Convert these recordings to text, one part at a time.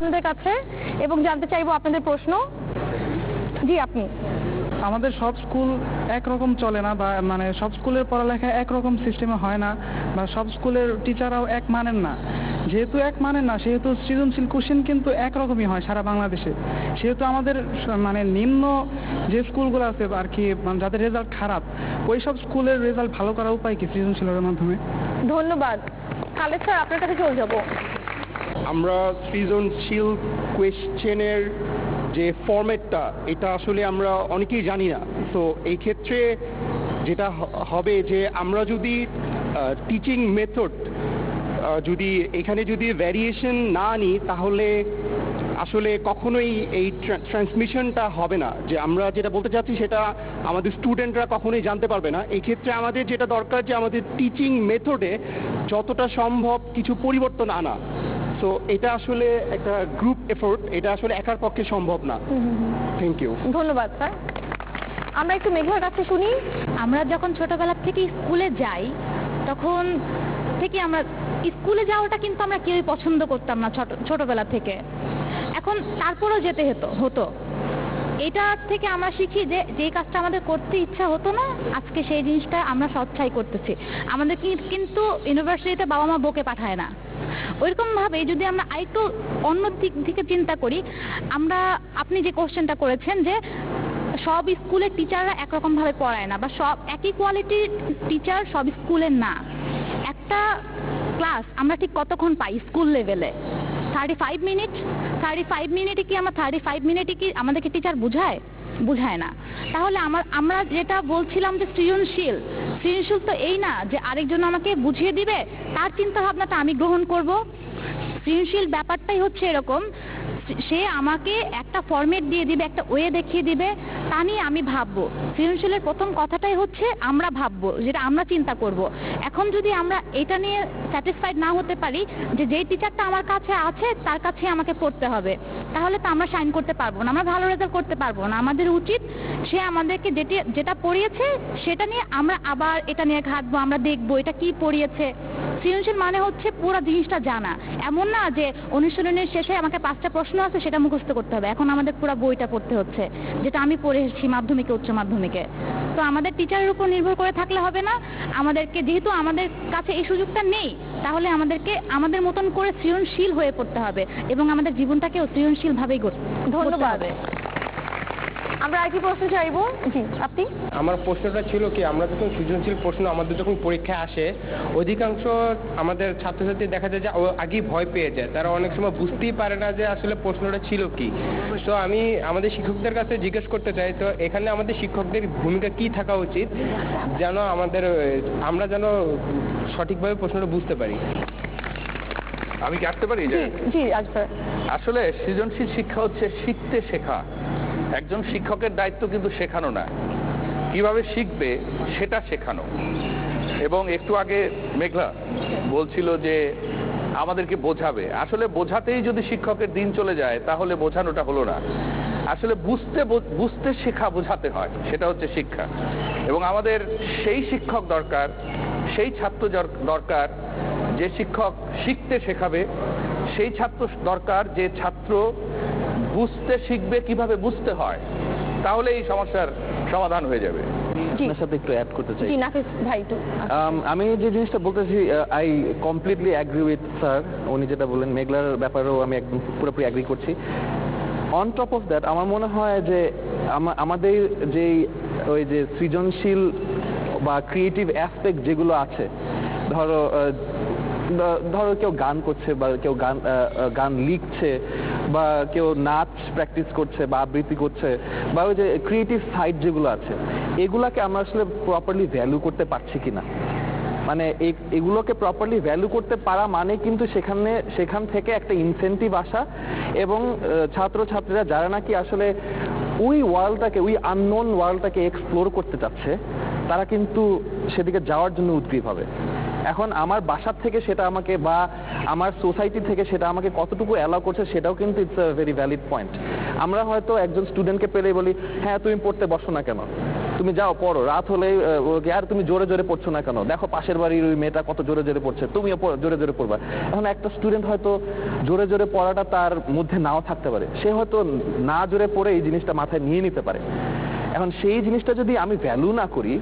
আপনাদের কাছে এবং জানতে চাইব আপনাদের প্রশ্ন। জি আপনি। আমাদের সব স্কুল একরকম চলে না বা মানে সব স্কুলের পড়ালেখা একরকম সিস্টেমে হয় না বা সব স্কুলের টিচাররাও এক মানেন না। যেহেতু এক মানেন না সেহেতু সৃজনশীল কোশ্চেন কিন্তু একরকমই হয় সারা বাংলাদেশে। সেহেতু আমাদের মানে নিম্ন যে স্কুলগুলো আছে আর কি মানে যাদের রেজাল্ট খারাপ ওই সব স্কুলের রেজাল্ট ভালো করার উপায় কি সৃজনশীলের মাধ্যমে? ধন্যবাদ। খালেদ স্যার আপনার কাছে চলে যাব। আমরা সৃজনশীল কোয়েশ্চেনের যে ফরম্যাটটা, এটা আসলে আমরা অনেকেই জানি না। তো এই ক্ষেত্রে যেটা হবে যে আমরা যদি টিচিং মেথড যদি এখানে যদি ভ্যারিয়েশন না আনি তাহলে আসলে কখনোই এই ট্রান্সমিশনটা হবে না। যে আমরা যেটা বলতে চাচ্ছি, সেটা আমাদের স্টুডেন্টরা কখনোই জানতে পারবে না। এই ক্ষেত্রে আমাদের যেটা দরকার যে আমাদের টিচিং মেথডে যতটা সম্ভব কিছু পরিবর্তন আনা। সো এটা আসলে একটা গ্রুপ এফোর্ট এটা আসলে একার পক্ষে সম্ভব না। থ্যাংক ইউ ধন্যবাদ স্যার। আমরা একটু মেঘলার কাছে শুনি। আমরা যখন ছোটবেলা থেকে স্কুলে যাই তখন থেকে আমরা স্কুলে যাওয়াটা কিন্তু আমরা কেউই পছন্দ করতাম না ছোট ছোটবেলা থেকে। এখন তারপরেও যেতে হতো হতো। এটা থেকে আমরা শিখি যে যে কাজটা আমাদের করতে ইচ্ছা হতো না আজকে সেই জিনিসটা আমরা স্বচ্ছাই করতেছি। আমাদের কিন্তু ইউনিভার্সিটিতে বাবা মা বকে পাঠায় না। ওইরকম ভাবে যদি আমরা আরেকটু অন্য দিক থেকে চিন্তা করি, আমরা, আপনি যে কোশ্চেনটা করেছেন যে সব স্কুলের টিচাররা একরকম ভাবে পড়ায় না বা সব একই কোয়ালিটির টিচার সব স্কুলের না। একটা ক্লাস আমরা ঠিক কতক্ষণ পাই স্কুল লেভেলে thirty five minute thirty five মিনিটে কি আমরা থার্টি ফাইভ মিনিটে কি আমাদেরকে টিচার বুঝায়? বুঝায় না। তাহলে আমার, আমরা যেটা বলছিলাম যে সৃজনশীল সৃজনশীল তো এই না যে আরেকজন আমাকে বুঝিয়ে দিবে, তার চিন্তা ভাবনাটা আমি গ্রহণ করব। সৃজনশীল ব্যাপারটাই হচ্ছে এরকম, সে আমাকে একটা ফরম্যাট দিয়ে দিবে, একটা ওয়ে দেখিয়ে দিবে, তা নিয়ে আমি ভাববো। সৃজনশীলের প্রথম কথাটাই হচ্ছে আমরা ভাববো, যেটা আমরা চিন্তা করব। এখন যদি আমরা এটা নিয়ে স্যাটিসফাইড না হতে পারি যে যেই টিচারটা আমার কাছে আছে, তার কাছে আমাকে পড়তে হবে। তাহলে তো আমরা সাইন করতে পারব না, আমরা ভালো রেজাল্ট করতে পারব না। আমাদের উচিত সে আমাদেরকে যেটি, যেটা পড়িয়েছে সেটা নিয়ে আমরা আবার এটা নিয়ে ঘাটবো, আমরা দেখব এটা কি পড়িয়েছে। সৃজনশীল মানে হচ্ছে পুরো জিনিসটা জানা। এমন না যে অনুশীলনের শেষে আমাকে পাঁচটা প্রশ্ন আছে সেটা মুখস্থ করতে হবে। এখন আমাদের পুরো বইটা পড়তে হচ্ছে, যেটা আমি পড়ে এসেছি মাধ্যমিকে, উচ্চ মাধ্যমিকে। তো আমাদের টিচারের উপর নির্ভর করে থাকলে হবে না। আমাদেরকে, যেহেতু আমাদের কাছে এই সুযোগটা নেই তাহলে আমাদেরকে আমাদের মতন করে সৃজনশীল হয়ে পড়তে হবে এবং আমাদের জীবনটাকেও সৃজনশীলভাবেই গড়তে ধন্যবাদ। আমরা আর কি প্রশ্ন চাইব? জি আপনি? আমার প্রশ্নটা ছিল কি আমরা যখন সৃজনশীল প্রশ্ন আমাদের যখন পরীক্ষায় আসে অধিকাংশ আমাদের ছাত্রছাত্রী দেখা যায় যে ও আগেই ভয় পেয়ে যায়। তারা অনেক সময় বুঝতেই পারে না যে আসলে প্রশ্নটা ছিল কি। তো আমি আমাদের শিক্ষকদের কাছে জিজ্ঞেস করতে চাই তো এখানে আমাদের শিক্ষকদের ভূমিকা কি থাকা উচিত যেন আমাদের আমরা যেন সঠিকভাবে প্রশ্নটা বুঝতে পারি? আমি কি আসতে পারি জি আসলে সৃজনশীল শিক্ষা হচ্ছে শিখতে শেখা। একজন শিক্ষকের দায়িত্ব কিন্তু শেখানো না। কীভাবে শিখবে সেটা শেখানো। এবং একটু আগে মেঘলা বলছিল যে আমাদেরকে বোঝাবে। আসলে বোঝাতেই যদি শিক্ষকের দিন চলে যায়, তাহলে বোঝানোটা হলো না। আসলে বুঝতে বুঝতে শেখা বোঝাতে হয়, সেটা হচ্ছে শিক্ষা। এবং আমাদের সেই শিক্ষক দরকার, সেই ছাত্র দরকার যে শিক্ষক শিখতে শেখাবে, সেই ছাত্র দরকার যে ছাত্র বুঝতে শিখবে কীভাবে বুঝতে হয় তাহলে এই সমস্যার সমাধান হয়ে যাবে। আপনার সাথে একটু অ্যাড করতে চাই। ভাই আমি যে জিনিসটা বলতেছি I completely agree with sir উনি যেটা বললেন মেঘলার ব্যাপারেও আমি একদম পুরোপুরি অ্যাগ্রি করছি। অন টপ অফ দ্যাট আমার মনে হয় যে আমাদের যেই ওই যে সৃজনশীল বা ক্রিয়েটিভ অ্যাসপেক্ট যেগুলো আছে ধরো ধরো কেউ গান করছে বা কেউ গান গান লিখছে বা কেউ নাচ প্র্যাকটিস করছে বা আবৃত্তি করছে বা ওই যে ক্রিয়েটিভ সাইড যেগুলো আছে, এগুলাকে আমরা আসলে প্রপারলি ভ্যালু করতে পারছি কিনা? মানে এগুলোকে প্রপারলি ভ্যালু করতে পারা মানে কিন্তু সেখানে, সেখান থেকে একটা ইনসেন্টিভ আসা এবং ছাত্রছাত্রীরা যারা নাকি আসলে ওই ওয়ার্ল্ডটাকে ওই আননোন ওয়ার্ল্ডটাকে এক্সপ্লোর করতে চাচ্ছে, তারা কিন্তু সেদিকে যাওয়ার জন্য উদ্গ্রীব হবে। এখন আমার বাসার থেকে সেটা আমাকে বা আমার সোসাইটি থেকে সেটা আমাকে কতটুকু অ্যালাউ করছে সেটাও কিন্তু it's a very valid point আমরা হয়তো একজন স্টুডেন্টকে পেলে বলি হ্যাঁ তুমি পড়তে বসো না কেন? তুমি যাও, পড়ো। রাত হলে আর তুমি জোরে জোরে পড়ছো না কেন? দেখো, পাশের বাড়ির ওই মেয়েটা কত জোরে জোরে পড়ছে। তুমিও জোরে জোরে পড়বা। এখন একটা স্টুডেন্ট হয়তো জোরে জোরে পড়াটা তার মধ্যে নাও থাকতে পারে। সে হয়তো না জোরে পড়ে এই জিনিসটা মাথায় নিয়ে নিতে পারে। এখন সেই জিনিসটা যদি আমি ভ্যালু না করি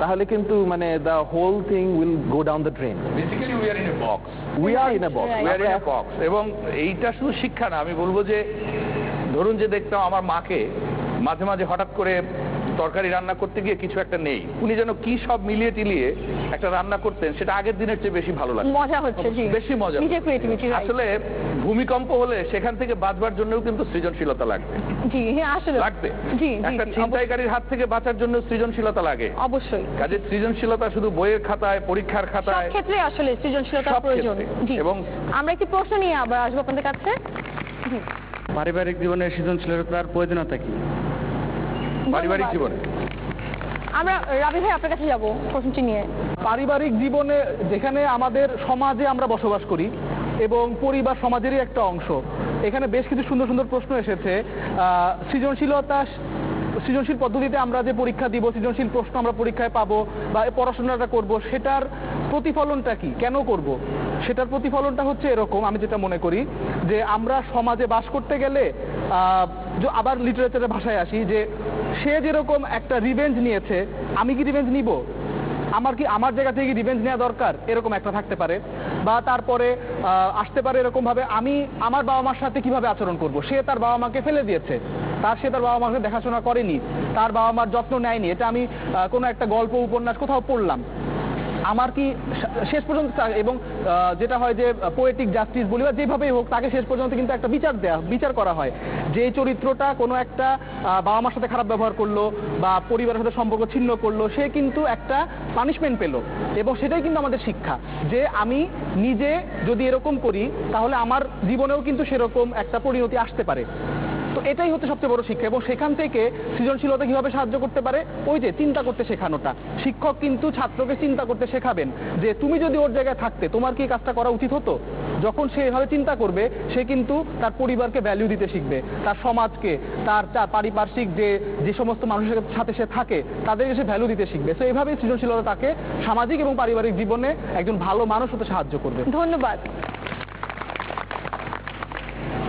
তাহলে কিন্তু মানে the whole thing will go down the drain basically we are in a box we are in a box we are in a box এবং এইটা শুধু শিক্ষা না আমি বলব যে ধরুন যে দেখতাম আমার মাকে মাঝে মাঝে হঠাৎ করে তরকারি রান্না করতে গিয়ে কিছু একটা নেই। উনি যেন কি সব মিলিয়ে টিলিয়ে একটা রান্না করতেন সেটা আগের দিনের চেয়ে বেশি ভালো লাগে মজা হচ্ছে বেশি মজা আসলে ভূমিকম্প হলে সেখান থেকে বাঁচবার জন্যও কিন্তু সৃজনশীলতা লাগবে। জি হ্যাঁ আসলে। লাগবে। একটা ছিনতাইকারীর হাত থেকে বাঁচার জন্য সৃজনশীলতা লাগে। অবশ্যই। কাজে সৃজনশীলতা শুধু বইয়ের খাতায় পরীক্ষার সব খাতায় ক্ষেত্রে আসলে সৃজনশীলতার প্রয়োজন। এবং- আমরা একটি প্রশ্ন নিয়ে আবার আসব আপনাদের কাছে। পারিবারিক জীবনে সৃজনশীলতার প্রয়োজনীয়তা কি? পারিবারিক জীবনে। আমরা রাবি ভাই আপনার কাছে যাব প্রশ্নটি নিয়ে। পারিবারিক জীবনে যেখানে আমাদের সমাজে আমরা বসবাস করি এবং পরিবার সমাজেরই একটা অংশ এখানে বেশ কিছু সুন্দর সুন্দর প্রশ্ন এসেছে। আহ, সৃজনশীলতা সৃজনশীল পদ্ধতিতে আমরা যে পরীক্ষা দিব সৃজনশীল প্রশ্ন আমরা পরীক্ষায় পাবো বা পড়াশোনাটা করব সেটার প্রতিফলনটা কি? কেন করব? সেটার প্রতিফলনটা হচ্ছে এরকম, আমি যেটা মনে করি, যে আমরা সমাজে বাস করতে গেলে আবার লিটারেচারের ভাষায় আসি, যে সে যেরকম একটা রিভেঞ্জ নিয়েছে, আমি কি রিভেঞ্জ নিব? আমার কি, আমার জায়গা থেকে রিভেঞ্জ নেওয়া দরকার? এরকম একটা থাকতে পারে। বা তারপরে আসতে পারে এরকম ভাবে আমি আমার বাবা মার সাথে কীভাবে আচরণ করব? সে তার বাবা মাকে ফেলে দিয়েছে। তার সে তার বাবা মাকে দেখাশোনা করেনি। তার বাবা মার যত্ন নেয়নি। এটা আমি কোনো একটা গল্প, উপন্যাস কোথাও পড়লাম। আমার কি শেষ পর্যন্ত এবং যেটা হয় যে পোয়েটিক জাস্টিস বলি বা যেভাবেই হোক, তাকে শেষ পর্যন্ত কিন্তু একটা বিচার দেয়া বিচার করা হয়। যে চরিত্রটা কোনো একটা বাবা মার সাথে খারাপ ব্যবহার করল বা পরিবারের সাথে সম্পর্ক ছিন্ন করল, সে কিন্তু একটা পানিশমেন্ট পেল। এবং সেটাই কিন্তু আমাদের শিক্ষা। যে আমি নিজে যদি এরকম করি, তাহলে আমার জীবনেও কিন্তু সেরকম একটা পরিণতি আসতে পারে। তো এটাই হচ্ছে সবচেয়ে বড় শিক্ষা। এবং সেখান থেকে সৃজনশীলতা কীভাবে সাহায্য করতে পারে? ওই যে চিন্তা করতে শেখানোটা। শিক্ষক কিন্তু ছাত্রকে চিন্তা করতে শেখাবেন যে, তুমি যদি ওর জায়গায় থাকতে, তোমার কি কাজটা করা উচিত হতো? যখন সে এভাবে চিন্তা করবে, সে কিন্তু তার পরিবারকে ভ্যালু দিতে শিখবে। তার সমাজকে, তার পারিপার্শ্বিক যে যে সমস্ত মানুষের সাথে সে থাকে, তাদেরকে সে ভ্যালু দিতে শিখবে। তো এইভাবেই সৃজনশীলতা তাকে সামাজিক এবং পারিবারিক জীবনে একজন ভালো মানুষ হতে সাহায্য করবে। ধন্যবাদ।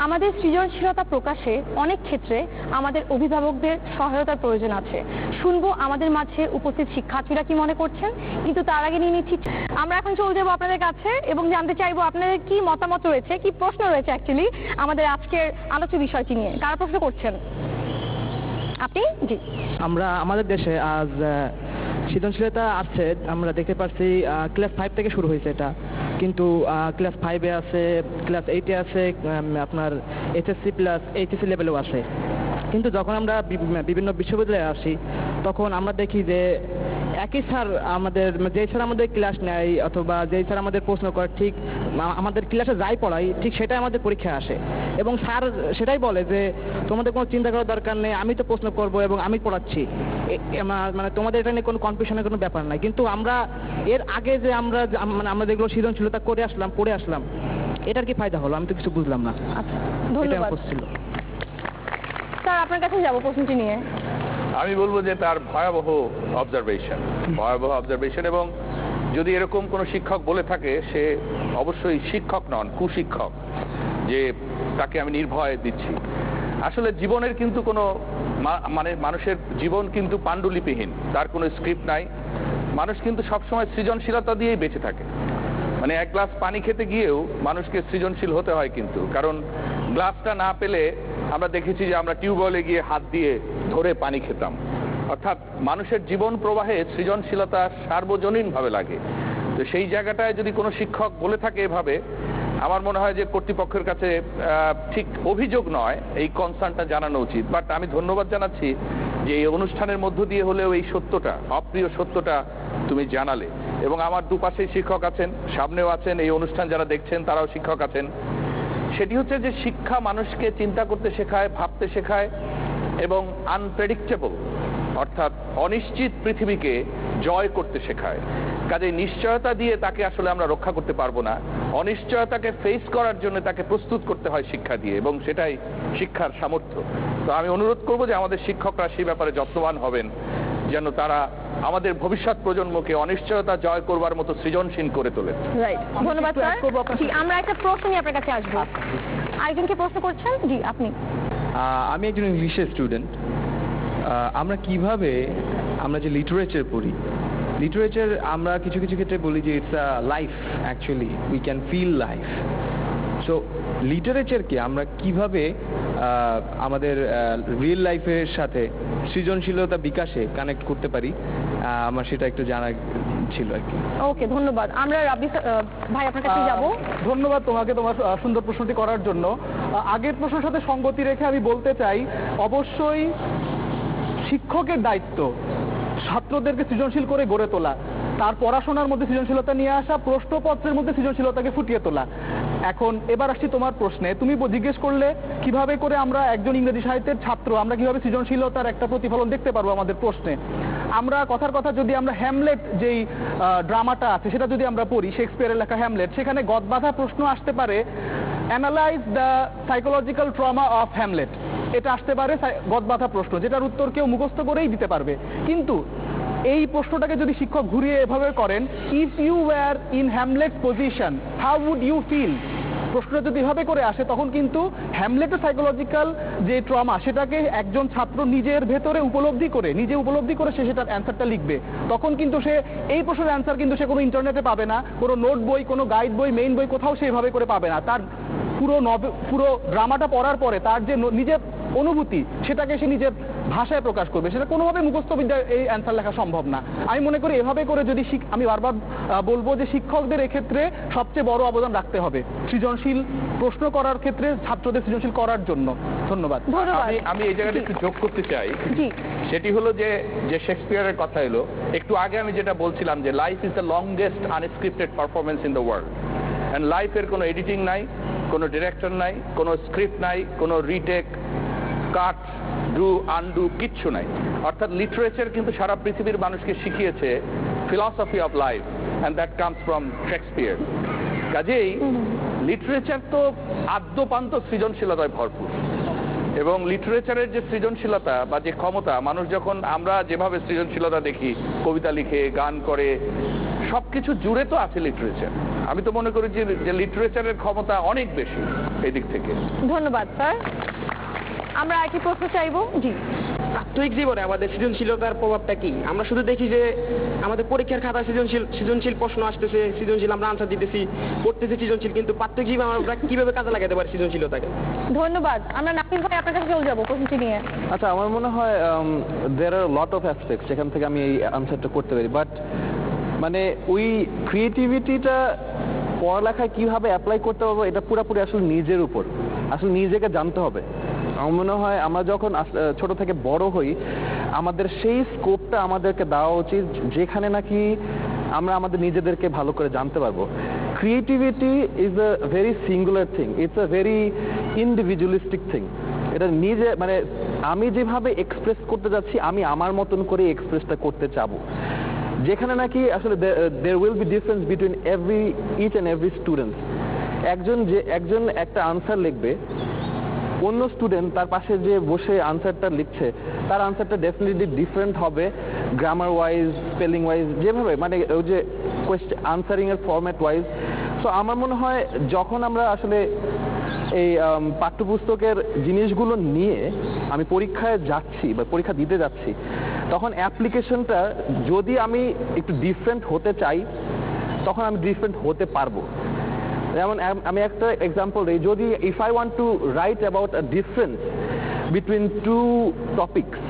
আমাদের সৃজনশীলতা প্রকাশে অনেক ক্ষেত্রে আমাদের অভিভাবকদের সহায়তার প্রয়োজন আছে। শুনব আমাদের মাঝে উপস্থিত শিক্ষার্থীরা কি মনে করছেন? কিন্তু তার আগে নিয়ে নিচ্ছি। আমরা এখন চলে যাব আপনাদের কাছে এবং জানতে চাইব আপনাদের কি মতামত রয়েছে, কি প্রশ্ন রয়েছে অ্যাকচুয়ালি আমাদের আজকের আলোচ্য বিষয়টি নিয়ে। কারা প্রশ্ন করছেন? আপনি? জি। আমরা আমাদের দেশে আজ সৃজনশীলতা আছে। আমরা দেখতে পাচ্ছি ক্লাস ফাইভ থেকে শুরু হয়েছে এটা। কিন্তু ক্লাস ফাইভে আছে ক্লাস এইটে আছে আপনার এসএসসি প্লাস এইচএসসি লেভেলেও আছে। কিন্তু যখন আমরা বিভিন্ন বিশ্ববিদ্যালয়ে আসি, তখন আমরা দেখি যে একই স্যার আমাদের যেই স্যার আমাদের ক্লাস নেয় অথবা যেই স্যার আমাদের প্রশ্ন করে ঠিক আমাদের ক্লাসে যাই পড়াই ঠিক সেটাই আমাদের পরীক্ষায় আসে। এবং স্যার সেটাই বলে যে তোমাদের কোনো চিন্তা করার দরকার নেই আমি তো প্রশ্ন করব এবং আমি পড়াচ্ছি। মানে তোমাদের এটা নিয়ে কোনো কনফিউশনের কোনো ব্যাপার নাই। কিন্তু আমরা এর আগে যে আমরা মানে আমরা যেগুলো সৃজনশীলতা করে আসলাম পড়ে আসলাম এটার কি ফায়দা হলো? আমি তো কিছু বুঝলাম না। আচ্ছা ধন্যবাদ। স্যার আপনার কাছে যাব প্রশ্নটি নিয়ে। আমি বলব যে তার ভয়াবহ অবজারভেশন ভয়াবহ অবজারভেশন এবং যদি এরকম কোনো শিক্ষক বলে থাকে, সে অবশ্যই শিক্ষক নন, কুশিক্ষক, যে তাকে আমি নির্ভয় দিচ্ছি। আসলে জীবনের কিন্তু কোনো মানে মানুষের জীবন কিন্তু পাণ্ডুলিপিহীন, তার কোনো স্ক্রিপ্ট নাই। মানুষ কিন্তু সবসময় সৃজনশীলতা দিয়েই বেঁচে থাকে। মানে এক গ্লাস পানি খেতে গিয়েও মানুষকে সৃজনশীল হতে হয় কিন্তু, কারণ গ্লাসটা না পেলে আমরা দেখেছি যে আমরা টিউবওয়েলে গিয়ে হাত দিয়ে ধরে পানি খেতাম। অর্থাৎ মানুষের জীবন প্রবাহে সৃজনশীলতা সার্বজনীনভাবে লাগে। তো সেই জায়গাটায় যদি কোনো শিক্ষক বলে থাকে এভাবে, আমার মনে হয় যে কর্তৃপক্ষের কাছে ঠিক অভিযোগ নয়, এই কনসার্নটা জানানো উচিত। বাট আমি ধন্যবাদ জানাচ্ছি যে এই অনুষ্ঠানের মধ্য দিয়ে হলেও এই সত্যটা, অপ্রিয় সত্যটা তুমি জানালে। এবং আমার দুপাশেই শিক্ষক আছেন, সামনেও আছেন, এই অনুষ্ঠান যারা দেখছেন তারাও শিক্ষক আছেন। সেটি হচ্ছে যে শিক্ষা মানুষকে চিন্তা করতে শেখায়, ভাবতে শেখায় এবং আনপ্রেডিক্টেবল অর্থাৎ অনিশ্চিত পৃথিবীকে জয় করতে শেখায়। কাজে নিশ্চয়তা দিয়ে তাকে আসলে আমরা রক্ষা করতে পারব না। অনিশ্চয়তাকে ফেস করার জন্য তাকে প্রস্তুত করতে হয় শিক্ষা দিয়ে এবং সেটাই শিক্ষার সামর্থ্য। তো আমি অনুরোধ করব যে আমাদের শিক্ষকরা সেই ব্যাপারে যত্নবান হবেন। যেন তারা আমাদের ভবিষ্যৎ প্রজন্মকে অনিশ্চয়তা জয় করবার মতো সৃজনশীল করে তোলে। ধন্যবাদ আমরা একটা প্রশ্ন নিয়ে আপনার কাছে আসব। আরেকজনকে প্রশ্ন করছেন? জি আপনি। আমি একজন ইংলিশের স্টুডেন্ট আমরা কীভাবে আমরা যে লিটারেচার পড়ি লিটারেচার আমরা কিছু কিছু ক্ষেত্রে বলি যে it's a life actually we can feel life so লিটারেচারকে আমরা কীভাবে আমাদের রিয়েল লাইফের সাথে সৃজনশীলতা বিকাশে কানেক্ট করতে পারি আমার সেটা একটু জানা ছিল আর কি। ওকে ধন্যবাদ। আমরা রাবি ভাই আপনার কাছে যাব। ধন্যবাদ তোমাকে তোমার সুন্দর প্রশ্নটি করার জন্য। আগের প্রশ্নের সাথে সঙ্গতি রেখে আমি বলতে চাই অবশ্যই শিক্ষকের দায়িত্ব ছাত্রদেরকে সৃজনশীল করে গড়ে তোলা তার পড়াশোনার মধ্যে সৃজনশীলতা নিয়ে আসা প্রশ্নপত্রের মধ্যে সৃজনশীলতাকে ফুটিয়ে তোলা। এখন এবার আসছি তোমার প্রশ্নে। তুমি জিজ্ঞেস করলে, কীভাবে করে আমরা একজন ইংরেজি সাহিত্যের ছাত্র, আমরা কীভাবে সৃজনশীলতার একটা প্রতিফলন দেখতে পারব আমাদের প্রশ্নে? আমরা কথার কথা যদি আমরা হ্যামলেট যেই ড্রামাটা আছে, সেটা যদি আমরা পড়ি শেক্সপিয়ারের লেখা হ্যামলেট সেখানে গদবাধা প্রশ্ন আসতে পারে analyse the psychological trauma of Hamlet এটা আসতে পারে গদবাধা প্রশ্ন, যেটার উত্তর কেউ মুখস্থ করেই দিতে পারবে। কিন্তু এই প্রশ্নটাকে যদি শিক্ষক ঘুরিয়ে এভাবে করেন if you were in Hamlet position how would you feel প্রশ্নটা যদি এভাবে করে আসে, তখন কিন্তু হ্যামলেটের সাইকোলজিক্যাল যে ট্রমা সেটাকে একজন ছাত্র নিজের ভেতরে উপলব্ধি করে, নিজে উপলব্ধি করে সে সেটার অ্যান্সারটা লিখবে। তখন কিন্তু সে, এই প্রশ্নের অ্যান্সার কিন্তু সে কোনো ইন্টারনেটে পাবে না, কোনো নোট বই, কোনো গাইড বই মেইন বই কোথাও সে এভাবে করে পাবে না। তার পুরো নব পুরো ড্রামাটা পড়ার পরে তার যে নিজের অনুভূতি, সেটাকে সে নিজের ভাষায় প্রকাশ করবে সেটা কোনোভাবে মুখস্থ বিদ্যায় এই অ্যান্সার লেখা সম্ভব না। আমি মনে করি এভাবে করে যদি আমি বারবার বলব যে শিক্ষকদের এক্ষেত্রে সবচেয়ে বড় অবদান রাখতে হবে সৃজনশীল প্রশ্ন করার ক্ষেত্রে ছাত্রদের সৃজনশীল করার জন্য। ধন্যবাদ। আমি এই জায়গাটা একটু যোগ করতে চাই। সেটি হলো যে যে শেক্সপিয়ারের কথা এলো একটু আগে আমি যেটা বলছিলাম যে life is the longest unscripted performance in the world and লাইফের কোনো এডিটিং নাই কোনো ডিরেক্টর নাই কোনো স্ক্রিপ্ট নাই কোনো রিটেক কাট ডু আনডু কিচ্ছু নাই। অর্থাৎ লিটারেচার কিন্তু সারা পৃথিবীর মানুষকে শিখিয়েছে philosophy of life and that comes from Shakespeare কাজেই লিটারেচার তো আদ্যপান্ত সৃজনশীলতায় ভরপুর। এবং লিটারেচারের যে সৃজনশীলতা বা যে ক্ষমতা মানুষ যখন আমরা যেভাবে সৃজনশীলতা দেখি কবিতা লিখে গান করে সবকিছু জুড়ে তো আছে লিটারেচার আমি তো মনে করি যে যে লিটারেচারের ক্ষমতা অনেক বেশি এদিক থেকে। ধন্যবাদ স্যার। আমরা একই প্রশ্ন চাইব? জি। প্রাত্যহিক জীবনে আমাদের সৃজনশীলতার প্রভাবটা কি? আমরা শুধু দেখি যে আমাদের পরীক্ষার খাতা সৃজনশীল সৃজনশীল প্রশ্ন আসতেছে সৃজনশীল আমরা আনসার দিতেছি পড়তেছি সৃজনশীল কিন্তু প্রাত্যহিক জীবনে আমরা কীভাবে কাজে লাগাতে পারি সৃজনশীলতাকে? ধন্যবাদ। আমরা নাপিত ভাই আপনার কাছে চলে যাব প্রশ্নটি নিয়ে। আচ্ছা আমার মনে হয় there are lot of aspect সেখান থেকে আমি এই আনসারটা করতে পারি বাট মানে ওই ক্রিয়েটিভিটিটা পড়ালেখায় কীভাবে অ্যাপ্লাই করতে পারব এটা পুরোপুরি আসলে নিজের উপর আসলে নিজেকে জানতে হবে। আমার মনে হয় আমরা যখন ছোট থেকে বড় হই, আমাদের সেই স্কোপটা আমাদেরকে দেওয়া উচিত যেখানে নাকি আমরা আমাদের নিজেদেরকে ভালো করে জানতে পারব। Creativity is a very singular thing it's a very individualistic thing এটা নিজে মানে আমি যেভাবে এক্সপ্রেস করতে যাচ্ছি, আমি আমার মতন করে এক্সপ্রেসটা করতে চাবো। যেখানে নাকি আসলে there will be difference between every each and every student একজন যে, একজন একটা আনসার লিখবে অন্য স্টুডেন্ট তার পাশে যে বসে আনসারটা লিখছে, তার আনসারটা ডেফিনেটলি ডিফারেন্ট হবে গ্রামার ওয়াইজ স্পেলিং ওয়াইজ যেভাবে মানে ওই যে কোয়েশ্চেন আনসারিং এর ফরম্যাট ওয়াইজ সো আমার মনে হয় যখন আমরা আসলে এই পাঠ্যপুস্তকের জিনিসগুলো নিয়ে আমি পরীক্ষায় যাচ্ছি বা পরীক্ষা দিতে যাচ্ছি, তখন অ্যাপ্লিকেশনটা যদি আমি একটু ডিফারেন্ট হতে চাই, তখন আমি ডিফারেন্ট হতে পারব। যেমন আমি একটা এক্সাম্পল দিই। যদি if I want to write about a difference between two topics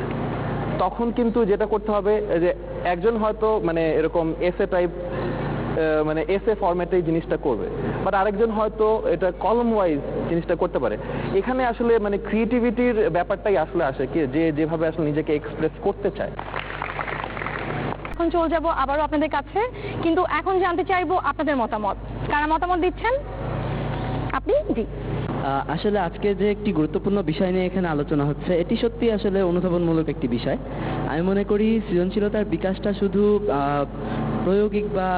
তখন কিন্তু যেটা করতে হবে, যে একজন হয়তো মানে এরকম এসে টাইপ মানে এসে ফরম্যাটে জিনিসটা করবে। বাট আরেকজন হয়তো এটা কলম ওয়াইজ জিনিসটা করতে পারে। এখানে আসলে মানে ক্রিয়েটিভিটির ব্যাপারটাই আসলে আসে কি, যে যেভাবে আসলে নিজেকে এক্সপ্রেস করতে চায়। এখন চলে যাব আবারও আপনাদের কাছে। কিন্তু এখন জানতে চাইব আপনাদের মতামত। কারা মতামত দিচ্ছেন? আপনি? জি। আসলে আজকে যে একটি গুরুত্বপূর্ণ বিষয় নিয়ে এখানে আলোচনা হচ্ছে, এটি সত্যি আসলে অনুধাবনমূলক একটি বিষয়। আমি মনে করি সৃজনশীলতার বিকাশটা শুধু প্রায়োগিক বা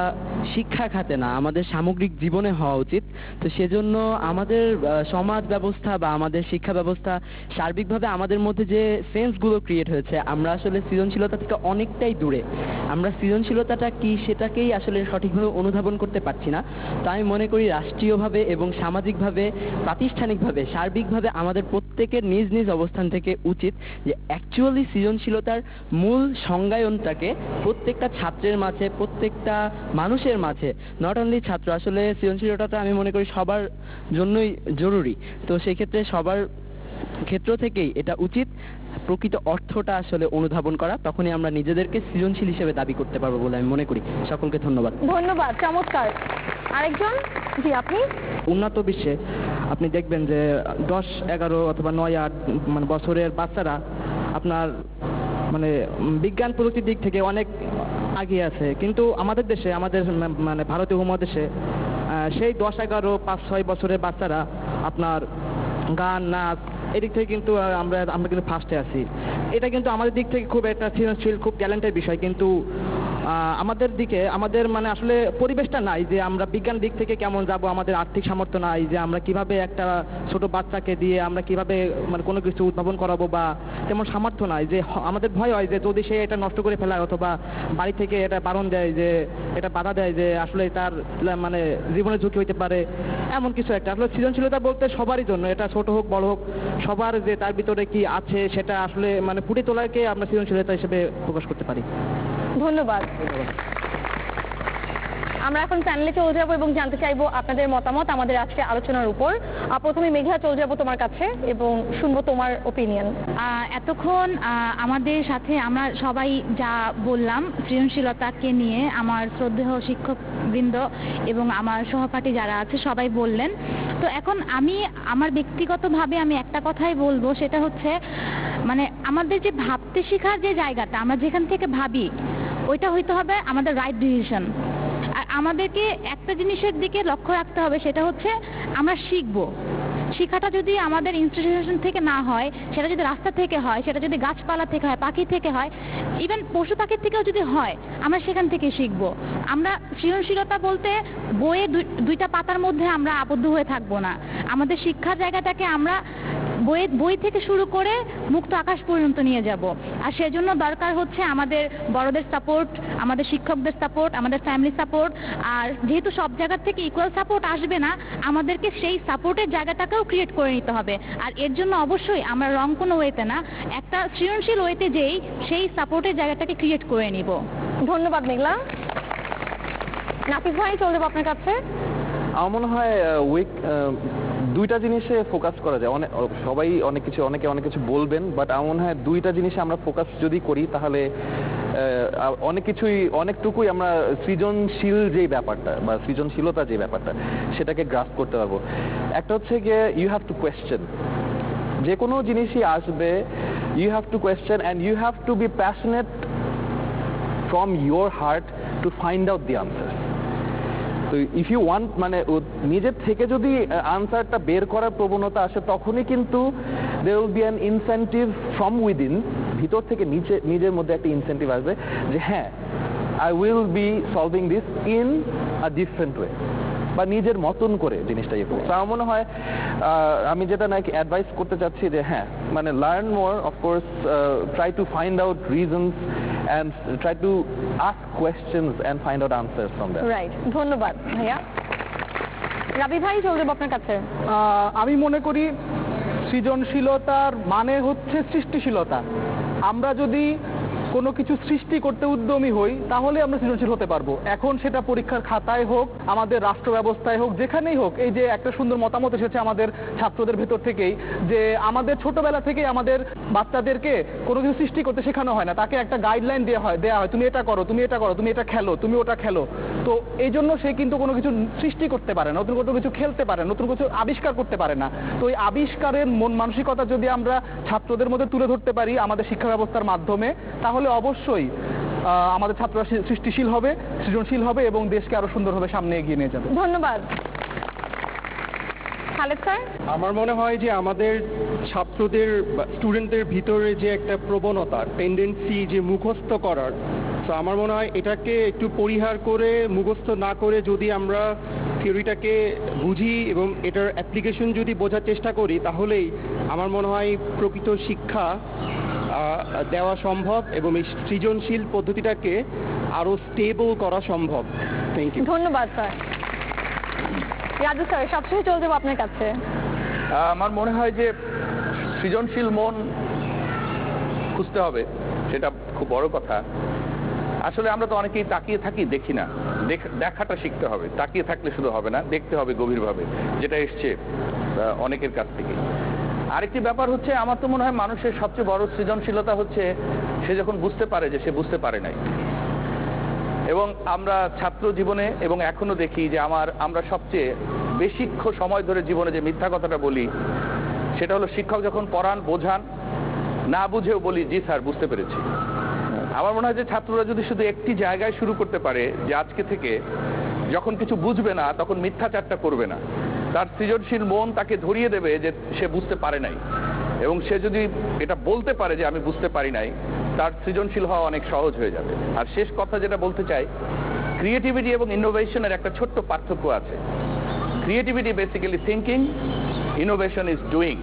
শিক্ষা খাতে না, আমাদের সামগ্রিক জীবনে হওয়া উচিত। তো সেজন্য আমাদের সমাজ ব্যবস্থা বা আমাদের শিক্ষা ব্যবস্থা সার্বিকভাবে আমাদের মধ্যে যে সেন্সগুলো ক্রিয়েট হয়েছে, আমরা আসলে সৃজনশীলতা থেকে অনেকটাই দূরে। আমরা সৃজনশীলতাটা কি সেটাকেই আসলে সঠিকভাবে অনুধাবন করতে পারছি না। তো আমি মনে করি রাষ্ট্রীয়ভাবে এবং সামাজিকভাবে, প্রাতিষ্ঠানিকভাবে, সার্বিকভাবে আমাদের প্রত্যেকের নিজ নিজ অবস্থান থেকে উচিত যে অ্যাকচুয়ালি সৃজনশীলতার মূল সংজ্ঞায়নটাকে প্রত্যেকটা ছাত্রের মাঝে প্রত্যেকটা মানুষের মাঝে। নট অনলি ছাত্র আসলে সৃজনশীলতাটা আমি মনে করি সবার জন্যই জরুরি। তো সেই ক্ষেত্রে সবার ক্ষেত্র থেকেই এটা উচিত প্রকৃত অর্থটা আসলে অনুধাবন করা। তখনই আমরা নিজেদেরকে সৃজনশীল হিসেবে দাবি করতে পারব বলে আমি মনে করি। সকলকে ধন্যবাদ। ধন্যবাদ চমৎকার। আরেকজন? জি আপনি? উন্নত বিশ্বে আপনি দেখবেন যে দশ এগারো অথবা নয় আট মানে বছরের বাচ্চারা আপনার মানে বিজ্ঞান প্রযুক্তির দিক থেকে অনেক এগিয়ে আছে। কিন্তু আমাদের দেশে, আমাদের মানে ভারতীয় উপমহাদেশে সেই দশ, এগারো, পাঁচ, ছয় বছরের বাচ্চারা আপনার গান, নাচ, এদিক থেকে কিন্তু আমরা আমরা কিন্তু ফার্স্টে আছি। এটা কিন্তু আমাদের দিক থেকে খুব একটা সৃজনশীল, খুব ট্যালেন্টের বিষয়। কিন্তু আমাদের দিকে, আমাদের মানে আসলে পরিবেশটা নাই যে আমরা বিজ্ঞান দিক থেকে কেমন যাব, আমাদের আর্থিক সামর্থ্য নাই যে আমরা কীভাবে একটা ছোট বাচ্চাকে দিয়ে আমরা কীভাবে মানে কোনো কিছু উদ্ভাবন করাবো বা তেমন সামর্থ্য নাই যে আমাদের ভয় হয় যে যদি সে এটা নষ্ট করে ফেলায় অথবা বাড়ি থেকে এটা বারণ দেয় যে, এটা বাধা দেয় যে আসলে তার মানে জীবনে ঝুঁকি হইতে পারে, এমন কিছু একটা। আসলে সৃজনশীলতা বলতে সবারই জন্য, এটা ছোট হোক, বড় হোক, সবার যে তার ভিতরে কি আছে সেটা আসলে মানে ফুটে তোলাকে আমরা সৃজনশীলতা হিসেবে প্রকাশ করতে পারি। ধন্যবাদ। আমরা এখন প্যানেলে চলে যাব এবং জানতে চাইব আপনাদের মতামত, আমাদের আজকে আলোচনার উপর। প্রথমে মেঘলা চলে যাব তোমার কাছে এবং শুনব তোমার ওপিনিয়ন এতক্ষণ আমাদের সাথে আমরা সবাই যা বললাম, সৃজনশীলতাকে নিয়ে আমার শ্রদ্ধেয় শিক্ষকবৃন্দ এবং আমার সহপাঠী যারা আছে, সবাই বললেন। তো এখন আমি, আমার ব্যক্তিগতভাবে আমি একটা কথাই বলব, সেটা হচ্ছে মানে আমাদের যে ভাবতে শেখার যে জায়গাটা, আমরা যেখান থেকে ভাবি ওইটা হইতে হবে আমাদের রাইট ডিসিশন আর আমাদেরকে একটা জিনিসের দিকে লক্ষ্য রাখতে হবে, সেটা হচ্ছে আমরা শিখব। শিক্ষাটা যদি আমাদের ইনস্টিটিউশন থেকে না হয়, সেটা যদি রাস্তা থেকে হয়, সেটা যদি গাছপালা থেকে হয়, পাখি থেকে হয় ইভেন পশু পাখির থেকেও যদি হয়, আমরা সেখান থেকে শিখব। আমরা সৃজনশীলতা বলতে বইয়ে দুই- দুইটা পাতার মধ্যে আমরা আবদ্ধ হয়ে থাকব না। আমাদের শিক্ষার জায়গাটাকে আমরা বই বই থেকে শুরু করে মুক্ত আকাশ পর্যন্ত নিয়ে যাব। আর সেজন্য দরকার হচ্ছে আমাদের বড়দের সাপোর্ট আমাদের শিক্ষকদের সাপোর্ট আমাদের ফ্যামিলি সাপোর্ট আর যেহেতু সব জায়গার থেকে ইকুয়াল সাপোর্ট আসবে না আমাদেরকে সেই সাপোর্টের জায়গাটাকেও ক্রিয়েট করে নিতে হবে। আর এর জন্য অবশ্যই আমরা রং কোনো ওয়েতে না একটা সৃজনশীল ওয়েতে যেই সেই সাপোর্টের জায়গাটাকে ক্রিয়েট করে নিব। ধন্যবাদ মেঘলা। নাফিস ভাই চলে যাব আপনার কাছে। আমার মনে হয় উইক দুইটা জিনিসে ফোকাস করা যায়। অনেক, সবাই অনেক কিছু, অনেকে অনেক কিছু বলবেন বাট আমার মনে হয় দুইটা জিনিসে আমরা ফোকাস যদি করি, তাহলে অনেক কিছুই, অনেকটুকুই আমরা সৃজনশীল যে ব্যাপারটা বা সৃজনশীলতা যে ব্যাপারটা, সেটাকে গ্রাস করতে পারব। একটা হচ্ছে গিয়ে ইউ হ্যাভ টু কোয়েশ্চেন যে কোনো জিনিসই আসবে you have to question and you have to be passionate from your heart to find out the answer তো ইফ ইউ ওয়ান্ট মানে নিজের থেকে যদি আনসারটা বের করার প্রবণতা আসে, তখনই কিন্তু they will be an incentive from within ভিতর থেকে নিচে, নিজের মধ্যে একটা ইনসেন্টিভ আসবে যে হ্যাঁ I will be solving this in a different way বা নিজের মতন করে জিনিসটা ইয়ে করব তো আমার মনে হয় আহ, আমি যেটা নাকি অ্যাডভাইস করতে চাচ্ছি যে হ্যাঁ মানে learn more of course try to find out reasons and try to ask questions and find out answer from that right ধন্যবাদ ভাইয়া। রাবি ভাই চলে যাব আপনার কাছে। আহ, আমি মনে করি সৃজনশীলতার মানে হচ্ছে সৃষ্টিশীলতা। আমরা যদি কোনো কিছু সৃষ্টি করতে উদ্যমী হই, তাহলে আমরা সৃজনশীল হতে পারব। এখন সেটা পরীক্ষার খাতায় হোক, আমাদের রাষ্ট্র ব্যবস্থায় হোক, যেখানেই হোক, এই যে একটা সুন্দর মতামত এসেছে আমাদের ছাত্রদের ভেতর থেকেই, যে আমাদের ছোটবেলা থেকেই আমাদের বাচ্চাদেরকে কোনো কিছু সৃষ্টি করতে শেখানো হয় না। তাকে একটা গাইডলাইন দেওয়া হয় দেওয়া হয়, তুমি এটা করো, তুমি এটা করো, তুমি এটা খেলো, তুমি ওটা খেলো। তো এই জন্য সে কিন্তু কোনো কিছু সৃষ্টি করতে পারে না নতুন কোনো কিছু খেলতে পারে নতুন কিছু আবিষ্কার করতে পারে না। তো এই আবিষ্কারের মন মানসিকতা যদি আমরা ছাত্রদের মধ্যে তুলে ধরতে পারি আমাদের শিক্ষা ব্যবস্থার মাধ্যমে তাহলে অবশ্যই আমাদের ছাত্ররা সৃষ্টিশীল হবে সৃজনশীল হবে এবং দেশকে আরও সুন্দরভাবে সামনে এগিয়ে নিয়ে যাবে। ধন্যবাদ। খালেদ স্যার? আমার মনে হয় যে আমাদের ছাত্রদের স্টুডেন্টদের ভিতরে যে একটা প্রবণতা টেন্ডেন্সি যে মুখস্থ করার তো আমার মনে হয় এটাকে একটু পরিহার করে মুখস্থ না করে যদি আমরা থিওরিটাকে বুঝি এবং এটার অ্যাপ্লিকেশন যদি বোঝার চেষ্টা করি তাহলেই আমার মনে হয় প্রকৃত শিক্ষা দেওয়া সম্ভব এবং এই সৃজনশীল পদ্ধতিটাকে আরও স্টেবল করা সম্ভব। থ্যাংক ইউ ধন্যবাদ স্যার। রাজু স্যার সবসময় চলে যাব আপনার কাছে। আমার মনে হয় যে সৃজনশীল মন খুঁজতে হবে সেটা খুব বড় কথা। আসলে আমরা তো অনেকেই তাকিয়ে থাকি, দেখি না। দেখাটা শিখতে হবে। তাকিয়ে থাকলে শুধু হবে না, দেখতে হবে গভীরভাবে, যেটা এসছে অনেকের কাছ থেকে। আরেকটি ব্যাপার হচ্ছে, আমার তো মনে হয় মানুষের সবচেয়ে বড় সৃজনশীলতা হচ্ছে, সে যখন বুঝতে পারে যে সে বুঝতে পারে নাই। এবং আমরা ছাত্র জীবনে এবং এখনও দেখি যে আমার, আমরা সবচেয়ে বেশিক্ষ সময় ধরে জীবনে যে মিথ্যা কথাটা বলি, সেটা হলো শিক্ষক যখন পড়ান, বোঝান, না বুঝেও বলি, জি স্যার, বুঝতে পেরেছি। আমার মনে হয় যে ছাত্ররা যদি শুধু একটি জায়গায় শুরু করতে পারে যে আজকে থেকে যখন কিছু বুঝবে না, তখন মিথ্যাচারটা করবে না। তার সৃজনশীল মন তাকে ধরিয়ে দেবে যে সে বুঝতে পারে নাই। এবং সে যদি এটা বলতে পারে যে আমি বুঝতে পারি নাই, তার সৃজনশীল হওয়া অনেক সহজ হয়ে যাবে। আর শেষ কথা যেটা বলতে চাই ক্রিয়েটিভিটি এবং ইনোভেশনের একটা ছোট্ট পার্থক্য আছে। Creativity basically thinking innovation is doing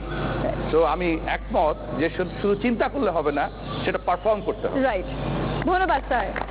তো আমি একমত যে শুধু চিন্তা করলে হবে না, সেটা পারফর্ম করতে হবে। রাইট ধন্যবাদ স্যার